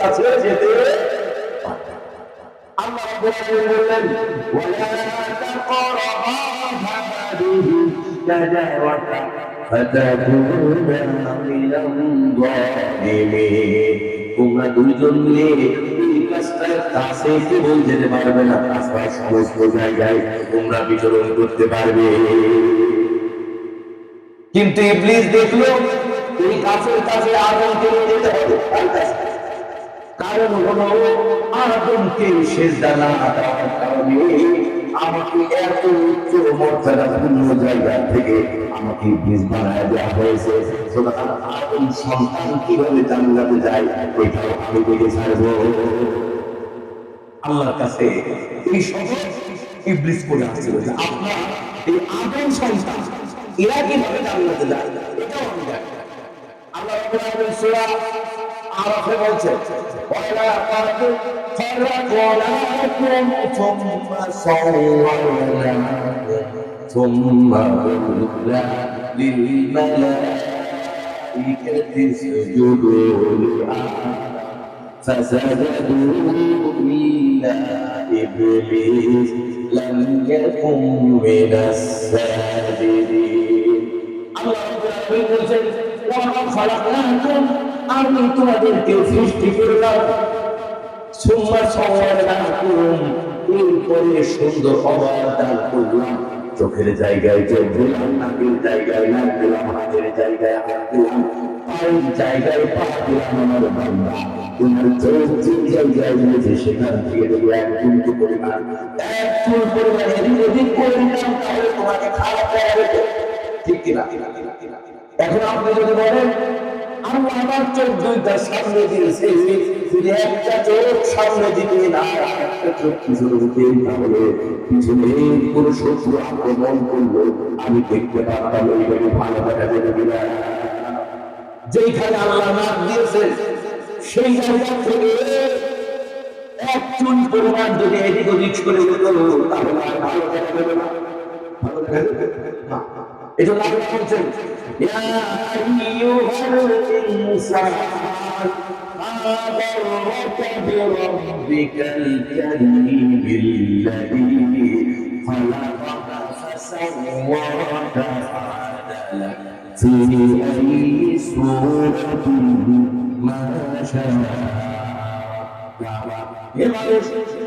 কাছে যেতে তোমরা কাছে কেবল যেতে পারবে না সমস্ত জায়গায় তোমরা বিচরণ করতে পারবে। কিন্তু ইবলিস দেখল, এই গাছের কাছে আগুনকে নিয়ে যেতে হবে কারণ হলো আদমকে সেজদা না দেওয়ার কারণে আমাকে এত উচ্চ মর্যাদাপূর্ণ জায়গা থেকে আমাকে বীজ বানায় দেওয়া হয়েছে। আদম সন্তান কীভাবে জান্নাতে যায় ওইটাও আমি দেখে ছাড়বো। আল্লাহর কাছে এই সময় ইবলিস করে আসছিল যে আপনার এই সন্তান, এরা কীভাবে জান্নাতে যায়, এটাও আমি জানি আল্লাহ সূরা আরাফে বলছে ওয়ালা কাদ খলাকনাকুম থুম্মা সাওয়ারনাকুম থুম্মা কুলনা লিল মালাইকাতি ইসজুদু লিআদম فسجدوا إلا إبليس لم يكن من الساجدين আল্লাহ আমি তোমাদেরকে সৃষ্টি করলাম। সুম্মা সাওয়ারনাকুম এরপরে সুন্দর দান করলাম। চোখের জায়গায় চোখ দিলাম, নাকের জায়গায় নাক দিলাম, হাতের জায়গায় হাত দিলাম, পায়ের জায়গায় পা দিলাম আমার বান্দা। তোমার চোখ যে জায়গায় সেখান থেকে যদি এক বিন্দু পরিমাণ এক চুল পরিমাণ করে তাহলে তোমাকে খারাপ ঠিক কিনা? এখন আপনি যদি বলেন, আল্লাহ আমার চোখ দুইটা সামনে দিয়েছে, যদি একটা চোখ সামনে দিতে না একটা চোখ পিছনে দিতে তাহলে পিছনে কোন শত্রু আক্রমণ করল, আমি দেখতে পারতাম এইভাবে ভালো দেখা যেতে কিনা? যেইখানে আল্লাহ নাক দিয়েছে, সেই জায়গা থেকে এক চুল পরিমাণ যদি এদিক ওদিক করে দিত তাহলে আর ভালো দেখা যাবে না। ভালো দেখা যাবে না। এটা লাভ করছেন ইয়া আইয়ুহাল ইনসান মা গররকা বিরাব্বিকাল কারীম الذي خلقك فسواك فعدلك في أي صورة ما شاء হে মানুষ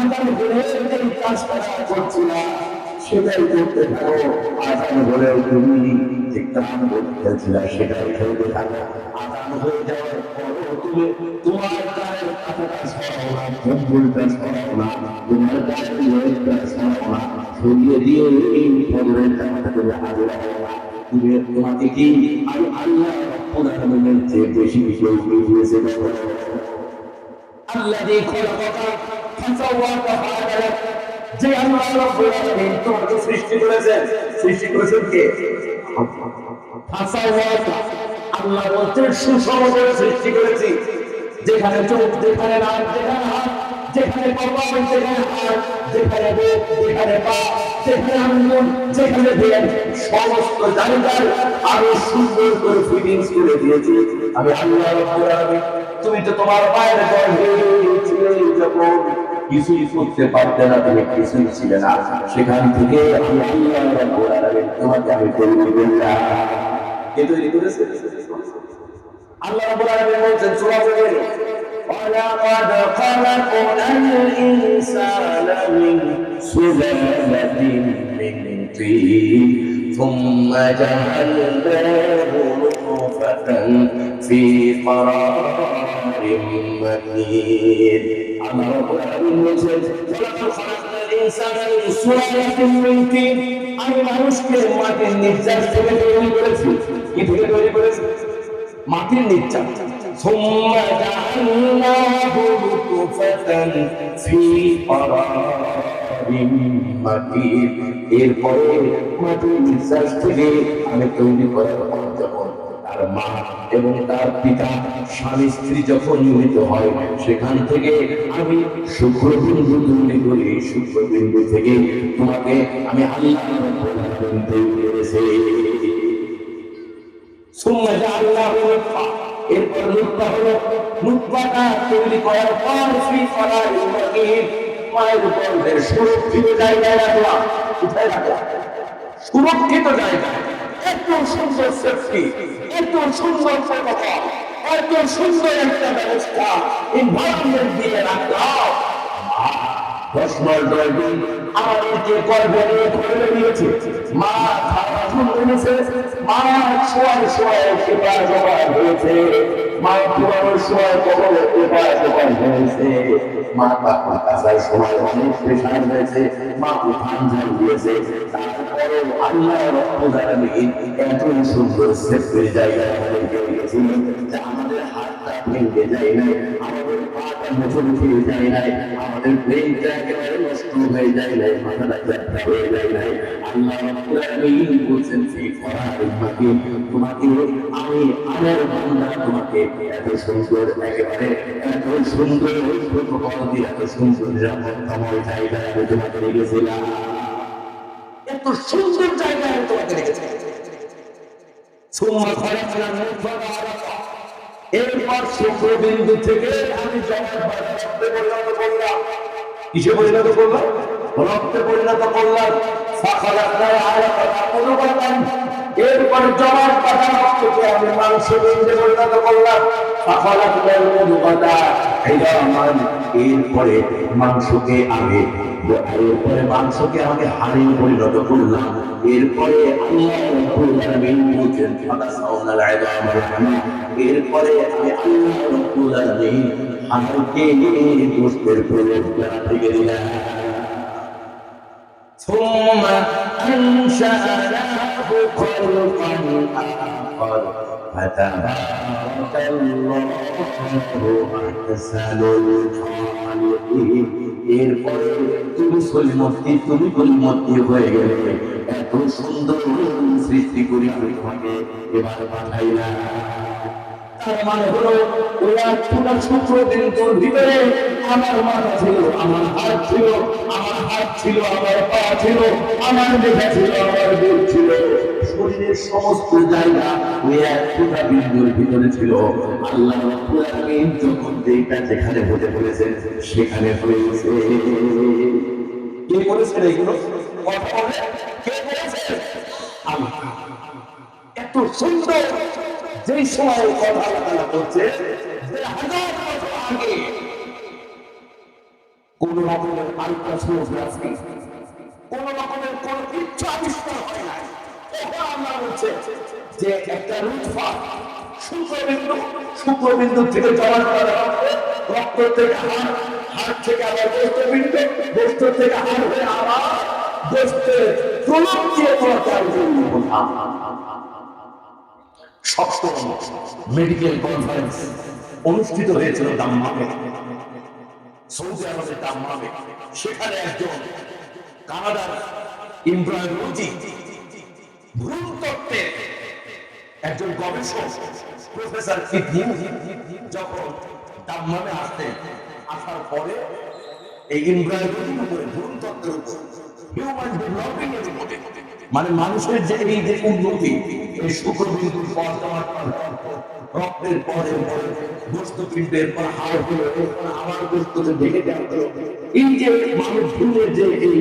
আদান বলে এই কাজটা করছি না, সেটাই করতে থাকো। আদান বলে তুমি ইকরাম করতেছি না, সেটাই করতে থাকো। আদান হয়ে যাওয়ার তুমি তোমার কাজের কথাটা না ভুলটা দিয়ে এই ফলের তুমি তোমাকে কি আমি আল্লাহ যে সৃষ্টি করেছেন সৃষ্টি করেছেন কে? আল্লাহ বলছেন সুষম সৃষ্টি করেছি। যেখানে চোখ, যেখানে নাক, যেখানে হাত, যেখানে সুন্দর করে ফিটিংস করে দিয়েছি। আমি আল্লাহ রাব্বুল আলামিন, তুমি তো তোমার গর্ভে যখন। কিছুই করতে পারতে না তুমি কিছুই ছিলে না সেখান থেকে আমি আল্লাহ রাব্বুল আলামিন তোমাকে আমি তৈরি করলাম কে তৈরি করেছে আল্লাহ রাব্বুল আলামিন বলছেন সূরা ফাতির ولقد خلقنا الإنسان من سلالة من طين ثم جعلناه نطفة في قرار مكين الله رب العالمين বলছেন ولقد خلقنا الإنسان من سلالة من طين আমি মানুষকে মাটির নির্যাস থেকে তৈরি করেছি কি থেকে তৈরি করেছি মাটির নির্যাস ثم جعلناه نطفة في قرار মাকিন এরপরে মাটির নিঃশ্বাস থেকে আমি তৈরি করার পর যখন তার মা এবং তার পিতা স্বামী স্ত্রী যখন মিলিত হয়, সেখান থেকে আমি শুক্রবিন্দু তৈরি করি শুক্রবিন্দু থেকে তোমাকে আমি আল্লাহ এরপর নুতফা হলো, নুতফাটা তৈরি করার পর ফি করারিন মাকিন উপর সুরক্ষিত জায়গায় রাখলাম কোথায় রাখলাম সুরক্ষিত জায়গায় এত সুন্দর সেফটি এত সুন্দর প্রোটোকল এত সুন্দর একটা ব্যবস্থা এনভায়রনমেন্ট দিয়ে রাখলাম দশ মাস আমাদেরকে গর্ভে নিয়ে ঘরে দিয়েছে মা খাওয়া শুরু করেছে মা শোয়ার শোয়ার সেবা জমা হয়েছে। মা পুরানোর সময় কখনো সেবা জমা হয়েছে। মা বাবা কাছার সময় অনেক প্রেশার হয়েছে। মা উঠান ঝাল দিয়েছে। তারপরে আল্লাহ রক্তদারানি এত সুন্দর সেফের জায়গায় আমাদের নষ্ট হয়ে যায় নাই মাথাটা ব্যথা হয়ে যায় নাই আল্লাহ বলছেন সেই ফরার উম্মতকে তোমাকে আমি আমার বান্দা তোমাকে তোমাকে তোমাকে এরপর শুক্রবিন্দু থেকে আমি পরিণত করলাম কিসে পরিণত করলাম রক্তে পরিণত করলাম এরপর পাতা রক্তকে আমি মাংস বিন্দে পরিণত করলাম। এরপরে মাংসকে আমি এরপরে মাংসকে আমাকে হাড়ে পরিণত করলাম। এরপরে এরপরে আমি আল্লাহ রাব্বুল আলামিন হাড়কে গোশতের প্রয়োজন থেকে দিলাম ثم أنشأناه خلقا آخر فتبارك الله أحسن الخالقين এরপরে তুমি সলিমতি তুমি কলিমতি হয়ে গেলে এত সুন্দর সৃষ্টি করি আমি তোমাকে এবার পাঠাইলাম তার মানে হলো, ওই আটটা সূত্র বিন্দুর ভিতরে আমার মাথা ছিল, আমার হাত ছিল, আমার হাত ছিল, আমার পা ছিল, আমার লেখা ছিল, আমার বুক ছিল। শরীরের সমস্ত জায়গা ওই এক ফোঁটা বিন্দুর ভিতরে ছিল। আল্লাহ যখন যেটা যেখানে হতে বলেছেন, সেখানে হয়েছে। কে করেছেন এগুলো? কে করেছে আল্লাহ। এত সুন্দর যেই সময় কথা আলোচনা করছে কোন রকমের আলট্রাসোনোগ্রাফি কোন রকমের কোন কিচ্ছু আবিষ্কার হয় নাই তখন আমরা বলছে যে একটা থেকে করা রক্ত থেকে আবার গোষ্ঠ থেকে হাড় হয়ে আবার গোষ্ঠের প্রলোভ দিয়ে বললাম সপ্তম মেডিকেল কনফারেন্স অনুষ্ঠিত হয়েছিল দাম্মামে সৌদি আরবের দাম্মামে সেখানে একজন কানাডার ইমব্রায়োলজি ভ্রূণতত্ত্বের একজন গবেষক, প্রফেসর কিডনি যখন দাম্মামে আসতেন, আসার পরে এই ইমব্রায়োলজির উপরে ভ্রূণতত্ত্বের উপর হিউম্যান ডেভেলপিং এর উপরে মানে মানুষের যে এই যে উন্নতি, এই শুক্রবিন্দুর তোমার রক্তের পরে পরে হলো আবার দেওয়া এই যে মানুষ ভ্রূণের যে এই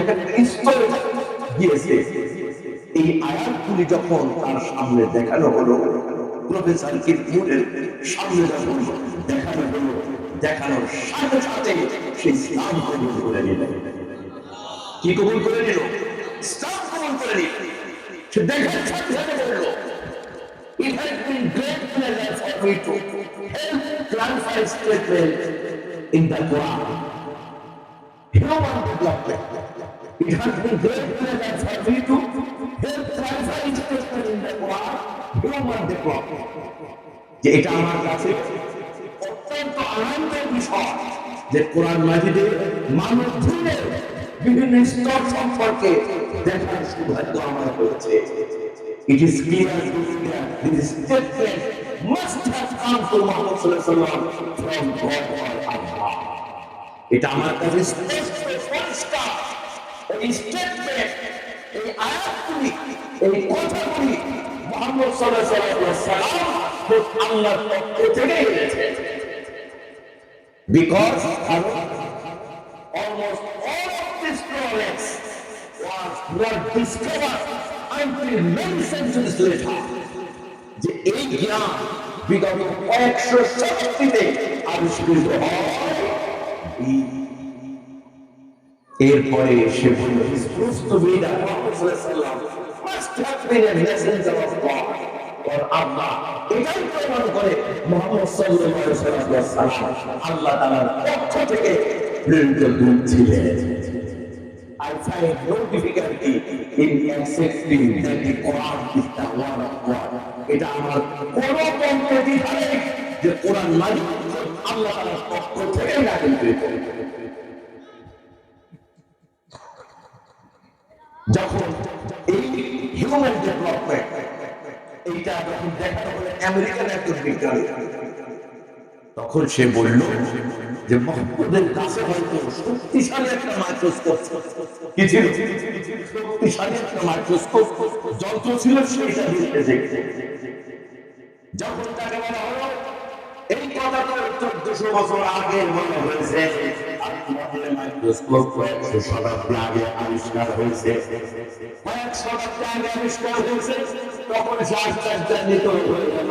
এক একটা গিয়েছে, এই আয়াতগুলি যখন তার সামনে দেখানো হলো, প্রফেসর কিরমুরের সামনে যখন দেখানো হলো, দেখানোর সাথে সাথে সেই ইসলাম কবুল করে নিলেন। কি কবুল করে নিল? ইসলাম কবুল করে নিল সে দেখার সাথে সাথে বলল It has been great pleasure for me to help clarify statement in the Quran. Human development. It has been great pleasure for me to help clarify statement in the Quran. Human development. যে এটা আমার কাছে অত্যন্ত আনন্দের বিষয় যে কোরআন মাজিদে মানব জীবনের বিভিন্ন স্তর সম্পর্কে দেখার সৌভাগ্য আমার হয়েছে It is clear this statement must have come to Muhammad sallallahu alaihi wasallam from God or Allah. এটা আমার কাছে স্পষ্ট পরিষ্কার এই স্টেটমেন্ট এই আয়াতগুলি এই কথাগুলি মোহাম্মদ সাল্লাল্লাহু আলাইহি সাল্লাম আল্লাহর পক্ষ থেকে এনেছে because almost all of this knowledge was not until many centuries later. যে এই জ্ঞান বিগত কয়েকশো শতাব্দীতে আবিষ্কৃত হয় এরপরে সে বলল স্পষ্ট বেদা Allah এটাই প্রমাণ করে মোহাম্মদ সাল্লাল্লাহু আলাইহি ওয়াসাল্লাম আল্লাহ তাআলার পক্ষ থেকে প্রেরিত দূত ছিলেন I find no difficulty in accepting that the Quran is the word of God. এটা আমার কোন পক্ষে দ্বিধা যে কোরআন মানে আল্লাহ তাআলার পক্ষ থেকে নাজিল করেছে যখন এই হিউম্যান ডেভেলপমেন্ট এইটা যখন দেখানো হলো আমেরিকান একজন বিজ্ঞানী তখন সে বলল যে, মোহাম্মদের কাছে হয়তো শক্তিশালী একটা মাইক্রোস্কোপ। শক্তিশালী একটা মাইক্রোস্কোপ যন্ত্র ছিল সেটা যখন তাকে বলা হলো, এই চোদ্দশো বছর আগে মনে হয়েছে আবিষ্কার হয়েছে। কয়েক শতাব্দী আগে আবিষ্কার হয়েছে, তখন সে নিত হয়ে গেল।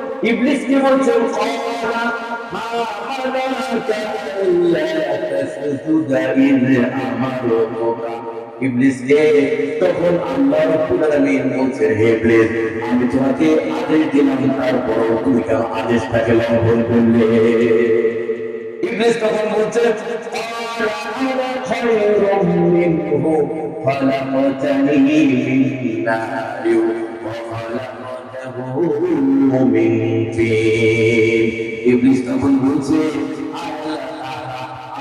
ইবলিসকে বলছেন ক্বালা মা মানাকা ইল্লা তাসজুদা ইয আমারুকা ইবলিসকে তখন আল্লাহ রাব্বুল আলামিন বলছেন হে ইবলিস আমি তোমাকে আদেশ দিলাম তারপর তুমি কেন আদেশটাকে লঙ্ঘন করলে ইবলিস তখন বলছে قال أنا خير منه خلقتني من نار وخلقته মুমিন ইবলিস তখন বলছে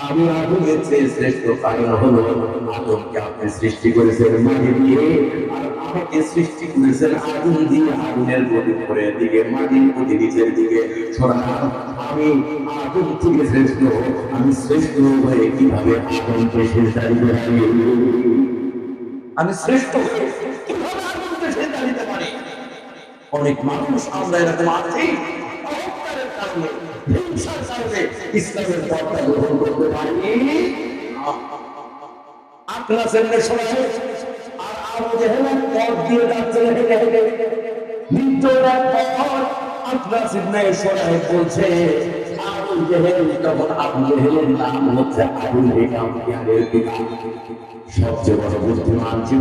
আমি আদমের চেয়ে শ্রেষ্ঠ কারণ হলো আদমকে আপনি সৃষ্টি করেছেন মাটি দিয়ে আর আমাকে সৃষ্টি করেছেন আগুন দিয়ে আগুনের গতি করে দিকে, মাটির গতি নিচের দিকে সরান আমি আগুন থেকে শ্রেষ্ঠ, আমি শ্রেষ্ঠ হয়ে কীভাবে আগুনকে শেষ দাঁড়িয়ে আমি শ্রেষ্ঠ হয়ে অনেক মানুষ আমরা এরকম আছি। ইসলামের পথটা গ্রহণ করতে পারিনি। আপনার সামনে শোনা আর আবু জেহেল পথ দিয়ে যাচ্ছে হেঁটে হেঁটে। জেহেলের সবচেয়ে বড় বুদ্ধিমান ছিল